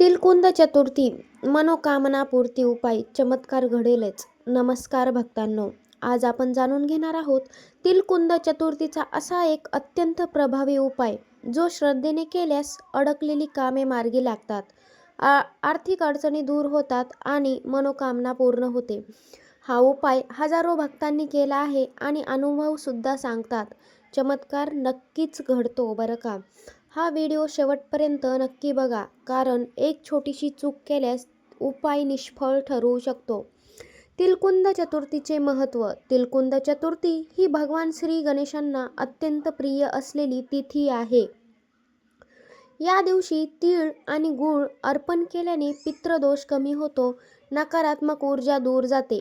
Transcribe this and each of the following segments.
तिलकुंद चतुर्थी मनोकामना पूर्ती उपाय चमत्कार घडेलच. नमस्कार भक्तांनो आज आपण जाणून घेणार आहोत तिलकुंद चतुर्थीचा असा एक अत्यंत प्रभावी उपाय जो श्रद्धेने केल्यास अडकलेली कामे मार्गी लागतात. आ आर्थिक अडचणी दूर होतात आणि मनोकामना पूर्ण होते. हा उपाय हजारो भक्तांनी केला आहे आणि अनुभवसुद्धा सांगतात. चमत्कार नक्कीच घडतो बरं का? हा व्हिडिओ शेवटपर्यंत नक्की बघा कारण एक छोटीशी चूक केल्यास उपाय निष्फळ ठरू शकतो. तिलकुंद चतुर्थीचे महत्त्व तिलकुंद चतुर्थी ही भगवान श्री गणेशांना अत्यंत प्रिय असलेली तिथी आहे. या दिवशी तीळ आणि गूळ अर्पण केल्याने पित्रदोष कमी होतो नकारात्मक ऊर्जा दूर जाते.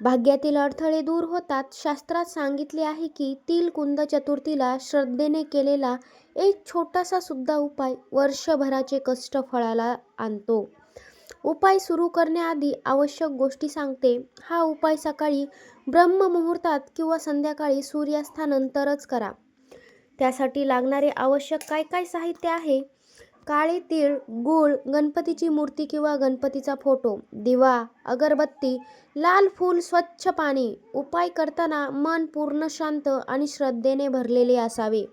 भाग्यातील अडथळे दूर होतात. शास्त्रात सांगितले आहे की तिलकुंद चतुर्थीला श्रद्धेने केलेला एक छोटासा सुद्धा उपाय वर्षभराचे कष्ट फळाला आणतो. उपाय सुरू करण्याआधी आवश्यक गोष्टी सांगते. हा उपाय सकाळी ब्रह्ममुहूर्तात किंवा संध्याकाळी सूर्यास्तानंतरच करा. त्यासाठी लागणारे आवश्यक काय काय साहित्य आहे? काळे तीळ गूळ गणपतीची मूर्ती किंवा गणपतीचा फोटो दिवा अगरबत्ती लाल फूल स्वच्छ पाणी उपाय करताना मन पूर्ण शांत आणि श्रद्धेने भरलेले असावे.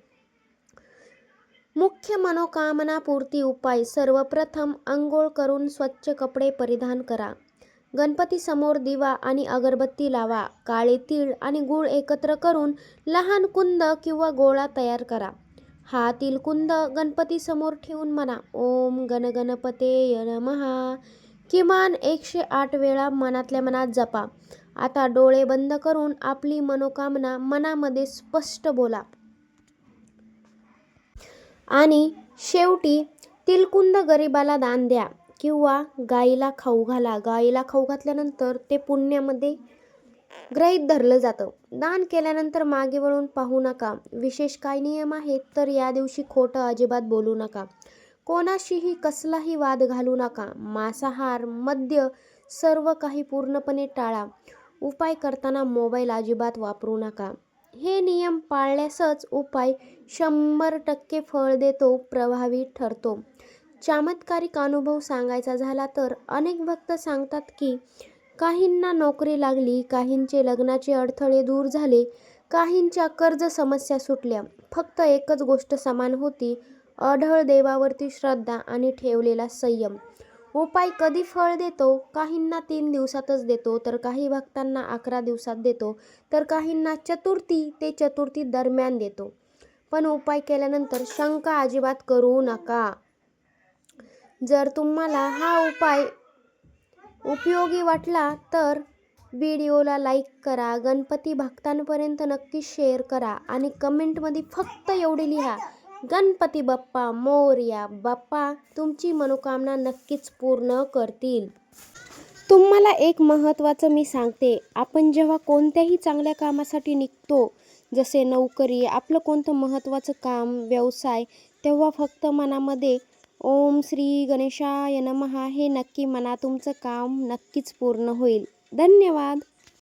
मुख्य मनोकामना पूर्ती उपाय सर्वप्रथम आंघोळ करून स्वच्छ कपडे परिधान करा. गणपतीसमोर दिवा आणि अगरबत्ती लावा. काळे तीळ आणि गूळ एकत्र करून लहान कुंद किंवा गोळा तयार करा. हा तिलकुंद गणपती समोर ठेवून म्हणा ओम गणगणपते नमहा किमान एकशे आठ वेळा मनातल्या मनात जपा. आता डोळे बंद करून आपली मनोकामना मनामध्ये स्पष्ट बोला. आणि शेवटी तिलकुंद गरिबाला दान द्या किंवा गाईला खाऊ घाला. गाईला खाऊ घातल्यानंतर ते पुण्यामध्ये ग्रहीत धरलं जातं. दान केल्यानंतर मागे वळून पाहू नका. विशेष काय नियम आहेत तर या दिवशी खोटं अजिबात बोलू नका. कोणाशीही कसलाही वाद घालू नका. मांसाहार मद्य सर्व काही पूर्णपणे टाळा. उपाय करताना मोबाईल अजिबात वापरू नका. हे नियम पाळल्यासच उपाय शंभर टक्के फळ देतो प्रभावी ठरतो. चमत्कारिक अनुभव सांगायचा झाला तर अनेक भक्त सांगतात की काहींना नोकरी लागली काहींचे लग्नाचे अडथळे दूर झाले काहींच्या कर्ज समस्या सुटल्या. फक्त एकच गोष्ट समान होती अढळ देवावरती श्रद्धा आणि ठेवलेला संयम. उपाय कधी फळ देतो? काहींना तीन दिवसातच देतो तर काही भक्तांना अकरा दिवसात देतो तर काहींना चतुर्थी ते चतुर्थी दरम्यान देतो. पण उपाय केल्यानंतर शंका अजिबात करू नका. जर तुम्हाला हा उपाय उपयोगी वाटला तर व्हिडिओला लाईक करा गणपती भक्तांपर्यंत नक्की शेअर करा आणि कमेंटमध्ये फक्त एवढे लिहा गणपती बाप्पा मोरया बाप्पा तुमची मनोकामना नक्कीच पूर्ण करतील. तुम्हाला एक महत्त्वाचं मी सांगते आपण जेव्हा कोणत्याही चांगल्या कामासाठी निघतो जसे नोकरी आपलं कोणतं महत्त्वाचं काम व्यवसाय तेव्हा फक्त मनामध्ये ओम श्री गणेशाय नमहा हे नक्की मना तुमचं काम नक्कीच पूर्ण होईल. धन्यवाद.